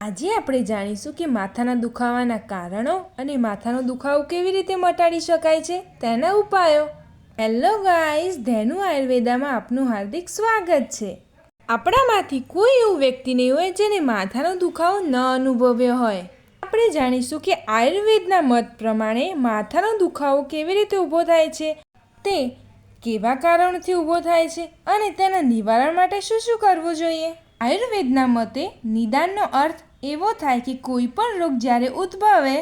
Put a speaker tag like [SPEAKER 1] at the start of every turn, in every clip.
[SPEAKER 1] આજે આપણે જાણીશું કે માથાના દુખાવાના કારણો અને માથાનો દુખાવો કેવી રીતે મટાડી શકાય છે તેના ઉપાયો. હેલો ગાઈઝ ધેનુ આયુર્વેદામાં આપનું હાર્દિક સ્વાગત છે. આપણામાંથી કોઈ એવું વ્યક્તિ નહીં હોય જેને માથાનો દુખાવો ન અનુભવ્યો હોય. આપણે જાણીશું કે આયુર્વેદના મત પ્રમાણે માથાનો દુખાવો કેવી રીતે ઊભો થાય છે, તે કેવા કારણોથી ઊભો થાય છે અને તેના નિવારણ માટે શું શું કરવું જોઈએ. આયુર્વેદના મતે નિદાનનો અર્થ એવો થાય કે કોઈ પણ રોગ જ્યારે ઉદ્ભવે,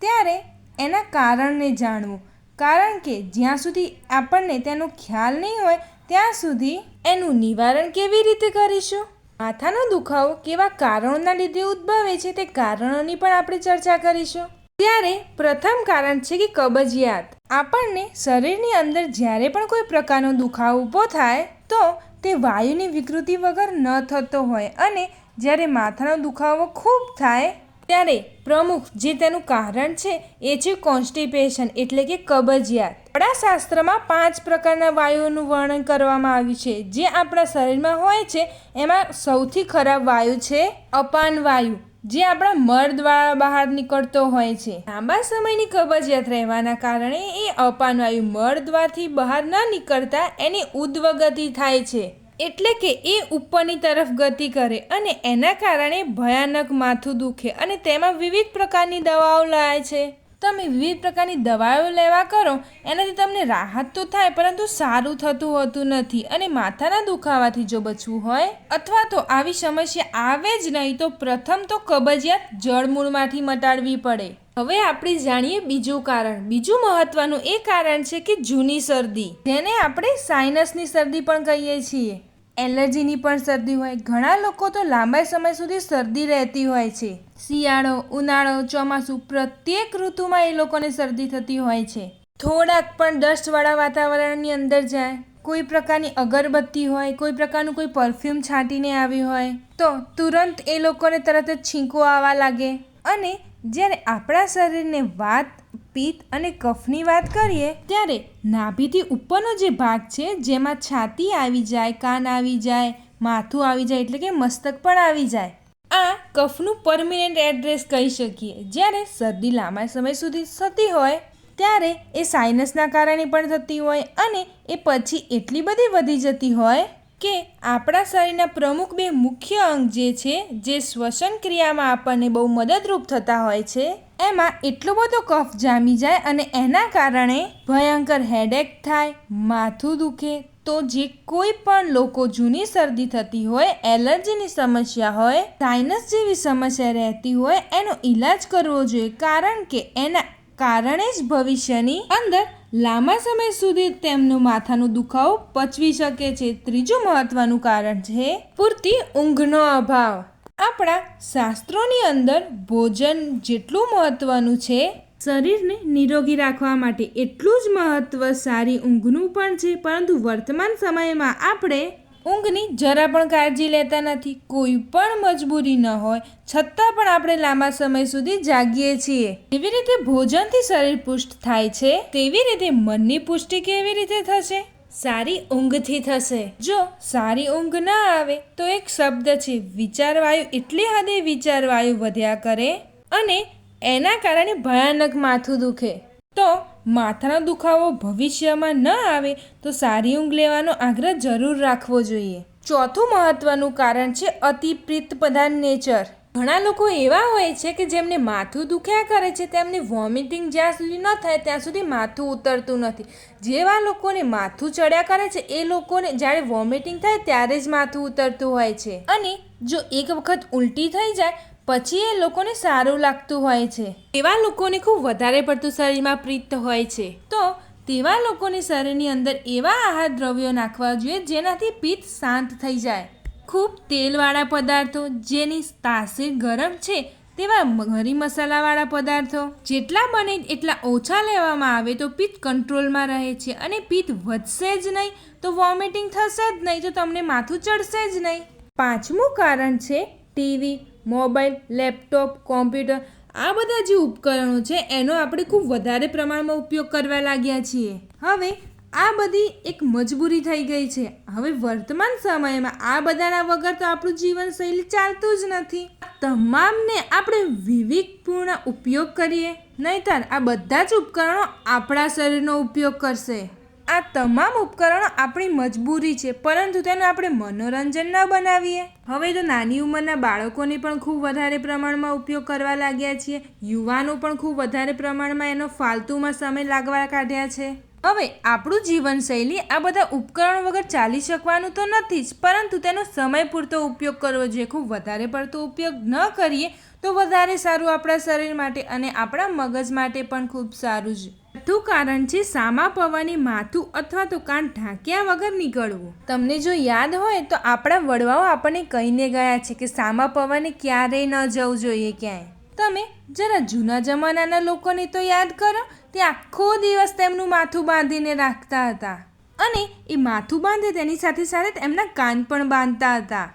[SPEAKER 1] ત્યારે એના કારણને જાણવું. કારણ કે જ્યાં સુધી આપણને તેનો ખ્યાલ નહીં હોય, ત્યાં સુધી એનું નિવારણ કેવી રીતે કરીશું? માથાનો દુખાવો કેવા કારણોના લીધે ઉદ્ભવે છે તે કારણોની પણ આપણે ચર્ચા કરીશું. ત્યારે પ્રથમ કારણ છે કે કબજિયાત. આપણને શરીરની અંદર જ્યારે પણ કોઈ પ્રકારનો દુખાવો ઊભો થાય, તો તે વાયુની વિકૃતિ વગર ન થતો હોય અને જ્યારે માથાનો દુખાવો ખૂબ થાય ત્યારે પ્રમુખ જે તેનું કારણ છે એ છે કોન્સ્ટિપેશન એટલે કે કબજિયાત. આપણા શાસ્ત્રમાં પાંચ પ્રકારના વાયુઓનું વર્ણન કરવામાં આવ્યું છે. જે આપણા શરીરમાં હોય છે, એમાં સૌથી ખરાબ વાયુ છે અપાન વાયુ, જે આપણા મળ દ્વારા બહાર નીકળતો હોય છે. લાંબા સમયની કબજિયાત રહેવાના કારણે એ અપાન વાયુ મળ દ્વારથી બહાર ન નીકળતા એની ઉદ્વગતિ થાય છે. એટલે કે એ ઉપરની તરફ ગતિ કરે અને એના કારણે ભયાનક માથું દુખે અને તેમાં વિવિધ પ્રકારની દવાઓ લાય છે. તમે વિવિધ પ્રકારની દવાઓ લેવા કરો, એનાથી તમને રાહત તો થાય, પરંતુ સારું થતું હોતું નથી અને માથાના દુખાવાથી જો બચવું હોય, અથવા તો આવી સમસ્યા આવે જ નહીં, તો પ્રથમ તો કબજિયાત જળમૂળમાંથી મટાડવી પડે. હવે આપણે જાણીએ બીજું કારણ. બીજું મહત્વનું એ કારણ છે કે જૂની શરદી, જેને આપણે સાઇનસની શરદી પણ કહીએ છીએ. એલર્જીની પણ શરદી હોય. ઘણા લોકો તો લાંબા સમય સુધી શરદી રહેતી હોય છે. શિયાળો, ઉનાળો, ચોમાસું પ્રત્યેક ઋતુમાં એ લોકોને શરદી થતી હોય છે. થોડાક પણ ડસ્ટવાળા વાતાવરણની અંદર જાય. કોઈ પ્રકારની અગરબત્તી હોય, કોઈ પ્રકારનું કોઈ પરફ્યુમ છાંટીને આવી હોય, તો તુરંત એ લોકોને તરત જ છીંકો આવવા લાગે. અને જ્યારે આપણા શરીરને વાત, પિત્ત અને કફની વાત કરીએ, ત્યારે નાભીથી ઉપરનો જે ભાગ છે, જેમાં છાતી આવી જાય, કાન આવી જાય, માથું આવી જાય, એટલે કે મસ્તક પણ આવી જાય, આ કફનું પરમિનન્ટ એડ્રેસ કહી શકીએ. જ્યારે શરદી લાંબા સમય સુધી થતી હોય, ત્યારે એ સાઇનસના કારણે પણ થતી હોય અને એ પછી એટલી બધી વધી જતી હોય કે આપણા શરીરના પ્રમુખ બે મુખ્ય અંગ જે છે, જે શ્વસન ક્રિયામાં આપણને બહુ મદદરૂપ થતા હોય છે, એમાં એટલો બધો કફ જામી જાય અને એના કારણે ભયંકર હેડેક થાય, માથું દુખે, તો જે કોઈ પણ લોકો જૂની શરદી થતી હોય, એલર્જીની સમસ્યા હોય સાઇનસ જેવી સમસ્યા રહેતી હોય, એનો ઈલાજ કરવો જોઈએ કારણ કે એના કારણે જ ભવિષ્યની અંદર લાંબા સમય સુધી તેમનો માથાનો દુખાવો પચવી શકે છે. ત્રીજું મહત્વનું કારણ છે પૂરતી ઊંઘનો અભાવ. આપણા શાસ્ત્રોની અંદર ભોજન જેટલું મહત્વનું છે, શરીરને નિરોગી રાખવા માટે એટલું જ મહત્વ સારી ઊંઘનું પણ છે, પરંતુ વર્તમાન સમયમાં આપણે ઊંઘની જરા પણ કાળજી લેતા નથી. કોઈ પણ મજબૂરી ન હોય, છતાં પણ આપણે લાંબા સમય સુધી જાગીએ છીએ. જેવી રીતે ભોજનથી શરીર પુષ્ટ થાય છે? તેવી રીતે મનની પુષ્ટિ કેવી રીતે થશે? સારી ઊંઘથી થશે. જો સારી ઊંઘ ના આવે, તો એક શબ્દ છે, વિચારવાયુ એટલી હદે વિચારવાયુ વધ્યા કરે. અને એના કારણે ભયાનક માથું દુખે. તો માથાનો દુખાવો ભવિષ્યમાં ન આવે તો સારી ઊંઘ લેવાનો આગ્રહ જરૂર રાખવો જોઈએ. ચોથું મહત્વનું કારણ છે અતિપ્રીત પ્રધાન નેચર. ઘણા લોકો એવા હોય છે કે જેમને માથું દુખ્યા કરે છે, તેમને વોમિટિંગ જ્યાં સુધી ન થાય ત્યાં સુધી માથું ઉતરતું નથી. જેવા લોકોને માથું ચડ્યા કરે છે, એ લોકોને જ્યારે વોમિટિંગ થાય ત્યારે જ માથું ઉતરતું હોય છે. અને જો એક વખત ઉલટી થઈ જાય પછી એ લોકોને સારું લાગતું હોય છે. એવા લોકોને ખૂબ વધારે પડતું શરીરમાં પ્રીત હોય છે. તો તેવા લોકોને શરીરની અંદર એવા આહાર દ્રવ્યો નાખવા જોઈએ જેનાથી પિત્ત શાંત થઈ જાય. ખૂબ તેલવાળા પદાર્થો જેની તાસીર ગરમ છે તેવા મરી મસાલાવાળા પદાર્થો જેટલા બને એટલા ઓછા લેવામાં આવે તો પિત્ત કંટ્રોલમાં રહે છે અને પિત્ત વધશે જ નહીં તો વોમિટિંગ થશે જ નહીં તો તમને માથું ચડશે જ નહીં. પાંચમું કારણ છે ટીવી. મોબાઈલ, લેપટોપ, કોમ્પ્યુટર, આ બધા જે ઉપકરણો છે, એનો આપણે ખૂબ વધારે પ્રમાણમાં ઉપયોગ કરવા લાગ્યા છીએ. હવે આ બધી એક મજબૂરી થઈ ગઈ છે. હવે વર્તમાન સમયમાં આ બધાના વગર તો આપણું જીવનશૈલી ચાલતું જ નથી. તમામને આપણે વિવેકપૂર્ણ ઉપયોગ કરીએ, નહીતર આ બધા જ ઉપકરણો આપણા શરીરનો ઉપયોગ કરશે. આ તમામ ઉપકરણો આપણી મજબૂરી છે, પરંતુ તેનું આપણે મનોરંજન ન બનાવીએ. હવે તો નાની ઉંમરના બાળકોને પણ ખૂબ વધારે પ્રમાણમાં ઉપયોગ કરવા લાગ્યા છીએ. યુવાનો પણ ખૂબ વધારે પ્રમાણમાં એનો ફાલતુમાં સમય લાગવા કાઢ્યા છે. હવે આપણું જીવનશૈલી આ બધા ઉપકરણો વગર ચાલી શકવાનું તો નથી જ, પરંતુ તેનો સમય પૂરતો ઉપયોગ કરવો જોઈએ. ખૂબ વધારે પડતો ઉપયોગ ન કરીએ તો વધારે સારું આપણા શરીર માટે અને આપણા મગજ માટે પણ ખૂબ સારું છે છઠ્ઠું કારણ છે સામા પવાની માથું અથવા તો કાન ઢાંક્યા વગર નીકળવું. તમને જો યાદ હોય તો આપણા વડવાઓ આપણને કહીને ગયા છે કે સામા પવાને ક્યારેય ન જવું જોઈએ ક્યાંય. તમે જરા જૂના જમાનાના લોકોને તો યાદ કરો, તે આખો દિવસ તેમનું માથું બાંધીને રાખતા હતા. અને એ માથું બાંધે તેની સાથે સાથે તેમના કાન પણ બાંધતા હતા.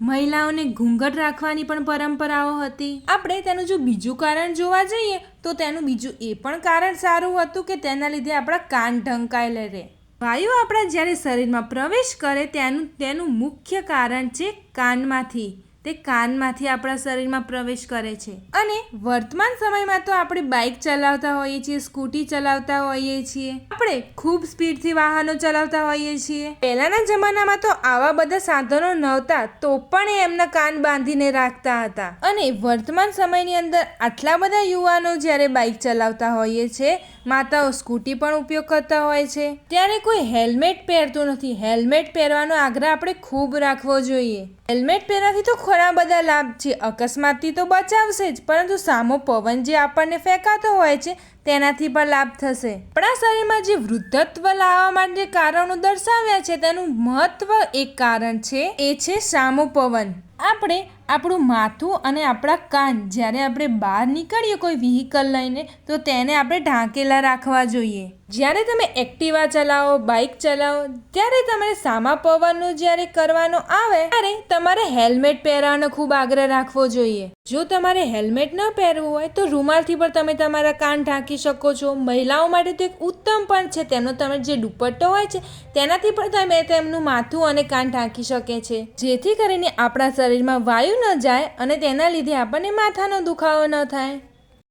[SPEAKER 1] મહિલાઓને ઘૂંઘટ રાખવાની પણ પરંપરાઓ હતી. આપણે તેનું જો બીજું કારણ જોવા જઈએ, તો તેનું બીજું એ પણ કારણ સારું હતું કે તેના લીધે આપણા કાન ઢંકાયેલા રહે. વાયુ આપણા જ્યારે શરીરમાં પ્રવેશ કરે ત્યાંનું તેનું મુખ્ય કારણ છે કાનમાંથી. તે કાનમાંથી આપણા શરીરમાં પ્રવેશ કરે છે. અને વર્તમાન સમયમાં તો આપણે બાઇક ચલાવતા હોઈએ છીએ, સ્કૂટી ચલાવતા હોઈએ છીએ. આપણે ખૂબ સ્પીડથી વાહનો ચલાવતા હોઈએ છીએ. પહેલાના જમાનામાં તો આવા બધા સાધનો નહોતા, તો પણ એ એમના કાન બાંધીને રાખતા હતા. અને વર્તમાન સમયની અંદર આટલા બધા યુવાનો જ્યારે બાઇક ચલાવતા હોઈએ છે, માતાઓ સ્કૂટી પણ ઉપયોગ કરતા હોય છે. ત્યારે કોઈ હેલ્મેટ પહેરતું નથી. હેલ્મેટ પહેરવાનો આગ્રહ આપણે ખૂબ રાખવો જોઈએ. હેલ્મેટ પહેરવાથી તો ઘણા બધા લાભ છે. અકસ્માતથી તો બચાવશે જ. પરંતુ સામો પવન જે આપણને ફેંકાતો હોય છે, તેનાથી પણ લાભ થશે. આપણા શરીરમાં જે વૃદ્ધત્વ લાવવા માટે કારણો દર્શાવ્યા છે, તેનું મહત્વ એક કારણ છે. એ છે સામો પવન. આપણે આપણું માથું અને આપણા કાન, જ્યારે આપણે બહાર નીકળીએ કોઈ વ્હીકલ લઈને, તો તેને આપણે ઢાંકેલા રાખવા જોઈએ. જ્યારે તમે એક્ટિવા ચલાવો બાઇક ચલાવો, ત્યારે તમારે સામા પવનનું જ્યારે કરવાનો આવે, ત્યારે તમારે હેલ્મેટ પહેરવાનો ખૂબ આગ્રહ રાખવો જોઈએ. જો તમારે હેલ્મેટ ન પહેરવું હોય, તો રૂમાલથી પણ તમે તમારા કાન ઢાંકી શકો છો. મહિલાઓ માટે તો એક ઉત્તમ પણ છે તેનો તમે જે દુપટ્ટો હોય છે, તેનાથી પણ તમે તેમનું માથું અને કાન ઢાંકી શકે છે. જેથી કરીને આપણા શરીરમાં વાયુ ન જાય અને તેના લીધે આપણને માથાનો દુખાવો ન થાય.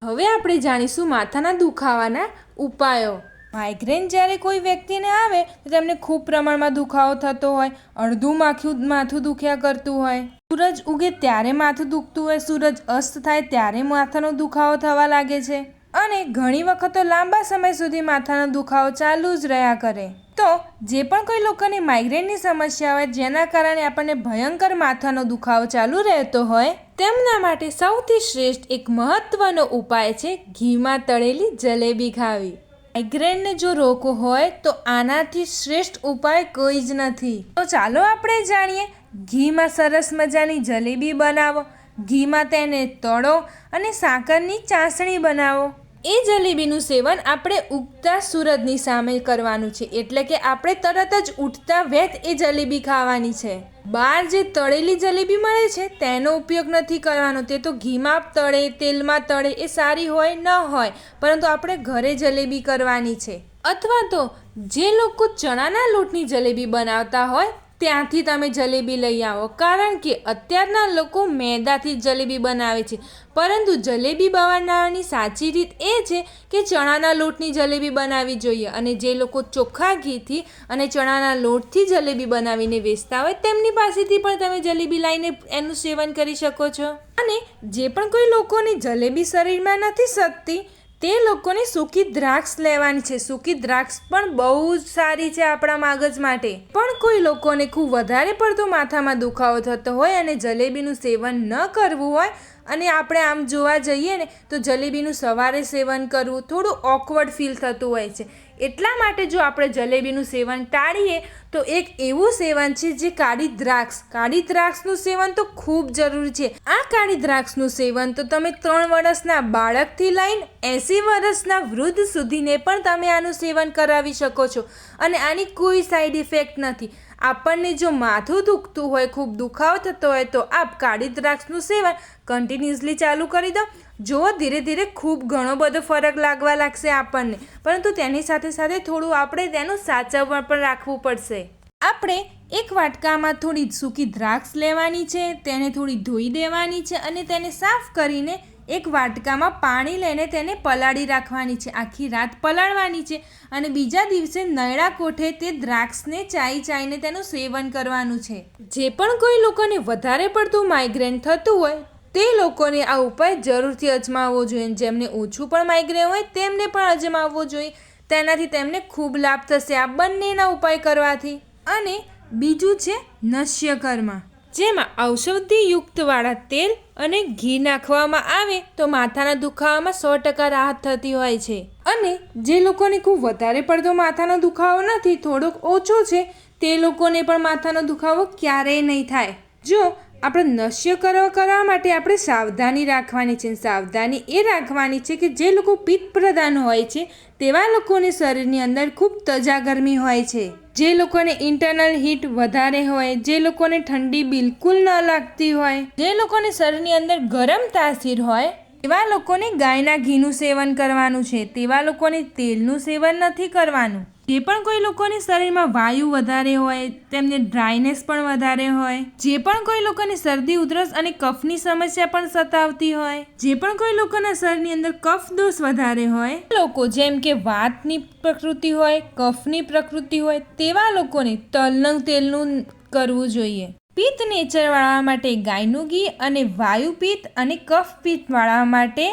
[SPEAKER 1] હવે આપણે જાણીશું માથાના દુખાવાના ઉપાયો. માઇગ્રેન જ્યારે કોઈ વ્યક્તિને આવે, તો તેમને ખૂબ પ્રમાણમાં દુખાવો થતો હોય, અડધું માથું માથું દુખ્યા કરતું હોય. સૂરજ ઉગે ત્યારે માથું દુખતું હોય, સૂરજ અસ્ત થાય ત્યારે માથાનો દુખાવો થવા લાગે છે. અને ઘણી વખત તો લાંબા સમય સુધી માથાનો દુખાવો ચાલુ જ રહ્યા કરે. તો જે પણ કોઈ લોકોની માઇગ્રેનની સમસ્યા હોય, જેના કારણે આપણને ભયંકર માથાનો દુખાવો ચાલુ રહેતો હોય, તેમના માટે સૌથી શ્રેષ્ઠ એક મહત્વનો ઉપાય છે ઘીમાં તળેલી જલેબી ખાવી. માઇગ્રેનને જો રોકો હોય, તો આનાથી શ્રેષ્ઠ ઉપાય કોઈ જ નથી. તો ચાલો આપણે જાણીએ, ઘીમાં સરસ મજાની જલેબી બનાવો. ઘીમાં તેને તળો અને સાકરની ચાસણી બનાવો. એ જલેબીનું સેવન આપણે ઉગતા સૂરજની સામે કરવાનું છે. એટલે કે આપણે તરત જ ઉઠતા વેત એ જલેબી ખાવાની છે. બહાર જે તળેલી જલેબી મળે છે, તેનો ઉપયોગ નથી કરવાનો. તે તો ઘીમાં તળે, તેલમાં તળે, એ સારી હોય, ન હોય. પરંતુ આપણે ઘરે જલેબી કરવાની છે. અથવા તો જે લોકો ચણાના લોટની જલેબી બનાવતા હોય ત્યાંથી તમે જલેબી લઈ આવો. કારણ કે અત્યારના લોકો મેદાથી જલેબી બનાવે છે. પરંતુ જલેબી બનાવવાની સાચી રીત એ છે કે ચણાના લોટની જલેબી બનાવવી જોઈએ અને જે લોકો ચોખ્ખા ઘીથી અને ચણાના લોટથી જલેબી બનાવીને વેચતા હોય તેમની પાસેથી પણ તમે જલેબી લાવીને એનું સેવન કરી શકો છો. અને જે પણ કોઈ લોકોની જલેબી શરીરમાં નથી શકતી તે લોકોને સૂકી દ્રાક્ષ લેવાની છે. સૂકી દ્રાક્ષ પણ બહુ જ સારી છે આપણા મગજ માટે. પણ કોઈ લોકોને ખૂબ વધારે પડતો માથામાં દુખાવો થતો હોય અને જલેબીનું સેવન ન કરવું હોય અને આપણે આમ જોવા જઈએ ને, તો જલેબીનું સવારે સેવન કરવું થોડું ઓકવર્ડ ફીલ થતું હોય છે. એટલા માટે જો આપણે જલેબીનું સેવન ટાળીએ, તો એક એવું સેવન છે જે કાળી દ્રાક્ષ. કાળી દ્રાક્ષનું સેવન તો ખૂબ જરૂરી છે. આ કાળી દ્રાક્ષનું સેવન તો તમે ત્રણ વર્ષના બાળકથી લઈને એંસી વર્ષના વૃદ્ધ સુધીને પણ તમે આનું સેવન કરાવી શકો છો. અને આની કોઈ સાઈડ ઇફેક્ટ નથી. આપણને જો માથું દુખતું હોય, ખૂબ દુખાવો થતો હોય, તો આપ કાળી દ્રાક્ષનું સેવન કન્ટિન્યુઅસલી ચાલુ કરી દો. જો ધીરે ધીરે ખૂબ ઘણો બધો ફરક લાગવા લાગશે આપણને. પરંતુ તેની સાથે સાથે થોડું આપણે તેનું સાચવણ પણ રાખવું પડશે. આપણે એક વાટકામાં થોડી સૂકી દ્રાક્ષ લેવાની છે, તેને થોડી ધોઈ દેવાની છે અને તેને સાફ કરીને એક વાટકામાં પાણી લઈને તેને પલાળી રાખવાની છે. આખી રાત પલાળવાની છે અને બીજા દિવસે નયડા કોઠે તે દ્રાક્ષને ચાઈ ચાઈને તેનું સેવન કરવાનું છે. જે પણ કોઈ લોકોને વધારે પડતું માઇગ્રેન થતું હોય, તે લોકોને આ ઉપાય જરૂરથી અજમાવવો જોઈએ. જેમને ઓછું પણ માઇગ્રેન હોય, તેમને પણ અજમાવવો જોઈએ. તેનાથી તેમને ખૂબ લાભ થશે આ બંનેના ઉપાય કરવાથી. અને બીજું છે નશ્યકર્મ. જેમાં ઔષધિયુક્તવાળા તેલ અને ઘી નાખવામાં આવે તો માથાના દુખાવામાં સો ટકા રાહત થતી હોય છે. અને જે લોકોને ખૂબ વધારે પડતો માથાનો દુખાવો નથી, થોડોક ઓછો છે, તે લોકોને પણ માથાનો દુખાવો ક્યારેય નહીં થાય. જો આપણે નશ્ય કરવા કરવા માટે આપણે સાવધાની રાખવાની છે, સાવધાની એ રાખવાની છે કે જે લોકો પિત્ત પ્રધાન હોય છે, તેવા લોકોને શરીરની અંદર ખૂબ તજા ગરમી હોય છે. જે લોકોને ઇન્ટરનલ હીટ વધારે હોય, જે લોકોને ઠંડી બિલકુલ ન લાગતી હોય, જે લોકોને શરીરની અંદર ગરમ તાસીર હોય, તેવા લોકોને ગાયના ઘીનું સેવન કરવાનું છે, તેવા લોકોને તેલનું સેવન નથી કરવાનું. જે પણ કોઈ લોકોની શરીરમાં વાયુ વધારે હોય, તેમને ડ્રાયનેસ પણ વધારે હોય, જે પણ કોઈ લોકોને શરદી, ઉધરસ અને કફની સમસ્યા પણ સતાવતી હોય, જે પણ કોઈ લોકોના શરીરની અંદર કફ દોષ વધારે હોય. લોકો જેમ કે વાતની પ્રકૃતિ હોય, કફની પ્રકૃતિ હોય, તેવા લોકોને તલનું તેલનું કરવું જોઈએ. પિત્ત નેચર વાળવા માટે ગાયનું ઘી અને વાયુ પિત્ત અને કફ પિત્ત વાળવા માટે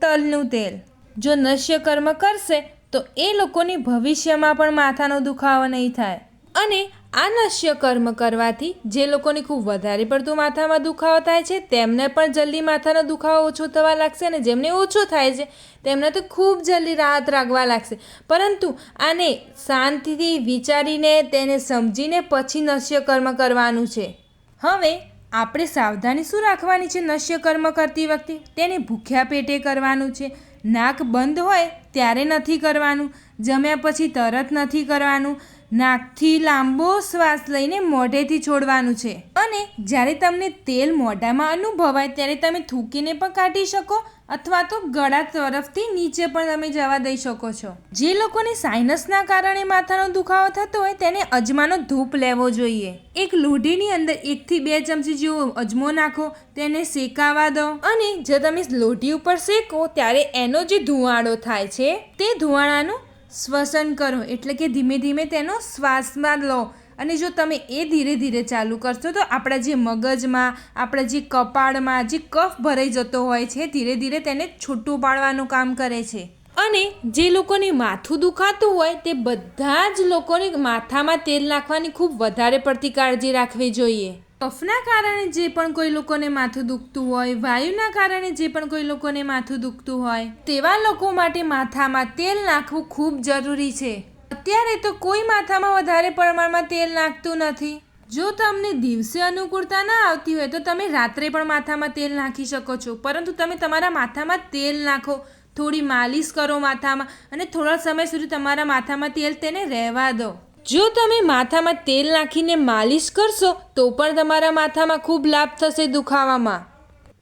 [SPEAKER 1] તલનું તેલ. જો નશ્ય કર્મ કરશે તો એ લોકોની ભવિષ્યમાં પણ માથાનો દુખાવો નહીં થાય. અને આ નશ્ય કર્મ કરવાથી જે લોકોને ખૂબ વધારે પડતું માથામાં દુખાવો થાય છે, તેમને પણ જલ્દી માથાનો દુખાવો ઓછો થવા લાગશે અને જેમને ઓછો થાય છે, તેમને તો ખૂબ જલ્દી રાહત રાખવા લાગશે. પરંતુ આને શાંતિથી વિચારીને, તેને સમજીને પછી નશ્ય કર્મ કરવાનું છે. હવે આપણે સાવધાની શું રાખવાની છે? નશ્ય કર્મ કરતી વખતે તેને ભૂખ્યા પેટે કરવાનું છે. નાક બંધ હોય ત્યારે નથી કરવાનું. જમ્યા પછી તરત નથી કરવાનું. નાકથી લાંબો શ્વાસ લઈને મોઢેથી છોડવાનું છે. અને જ્યારે તમને તેલ મોઢામાં અનુભવાય ત્યારે તમે થૂકીને પણ કાઢી શકો અથવા તો ગળા તરફથી નીચે પણ તમે જવા દઈ શકો છો. જે લોકોને સાઇનસના કારણે માથાનો દુખાવો થતો હોય તેને અજમાનો ધૂપ લેવો જોઈએ. એક લોઢીની અંદર એકથી બે ચમચી જેવો અજમો નાખો, તેને શેકાવા દો. અને જો તમે લોઢી ઉપર શેકો, ત્યારે એનો જે ધુવાળો થાય છે, તે ધુવાળાનું શ્વસન કરો. એટલે કે ધીમે ધીમે તેનો શ્વાસમાં લો. અને જો તમે એ ધીરે ધીરે ચાલુ કરશો, તો આપણા જે મગજમાં, આપણા જે કપાળમાં જે કફ ભરાઈ જતો હોય છે, ધીરે ધીરે તેને છૂટું પાડવાનું કામ કરે છે. અને જે લોકોને માથું દુખાતું હોય, તે બધા જ લોકોને માથામાં તેલ નાખવાની ખૂબ વધારે પડતી કાળજી રાખવી જોઈએ. કફના કારણે જે પણ કોઈ લોકોને માથું દુખતું હોય, વાયુના કારણે જે પણ કોઈ લોકોને માથું દુખતું હોય, તેવા લોકો માટે માથામાં તેલ નાખવું ખૂબ જરૂરી છે. અત્યારે તો કોઈ માથામાં વધારે પ્રમાણમાં તેલ નાખતું નથી. જો તમને દિવસે અનુકૂળતા ના આવતી હોય તો તમે રાત્રે પણ માથામાં તેલ નાખી શકો છો. પરંતુ તમે તમારા માથામાં તેલ નાખો, થોડી માલિશ કરો માથામાં અને થોડા સમય સુધી તમારા માથામાં તેલ તેને રહેવા દો. જો તમે માથામાં તેલ નાખીને માલિશ કરશો, તો પણ તમારા માથામાં ખૂબ લાભ થશે દુખાવામાં.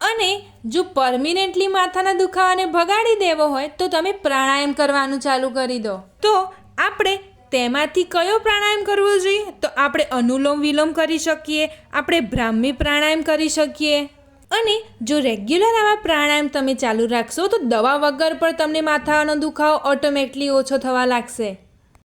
[SPEAKER 1] અને જો પરમિનેન્ટલી માથાના દુખાવાને ભગાડી દેવો હોય, તો તમે પ્રાણાયામ કરવાનું ચાલુ કરી દો. તો આપણે તેમાંથી કયો પ્રાણાયામ કરવો જોઈએ? તો આપણે અનુલોમ વિલોમ કરી શકીએ, આપણે બ્રાહ્મી પ્રાણાયામ કરી શકીએ. અને જો રેગ્યુલર આવા પ્રાણાયામ તમે ચાલુ રાખશો, તો દવા વગર પણ તમને માથાનો દુખાવો ઓટોમેટિકલી ઓછો થવા લાગશે.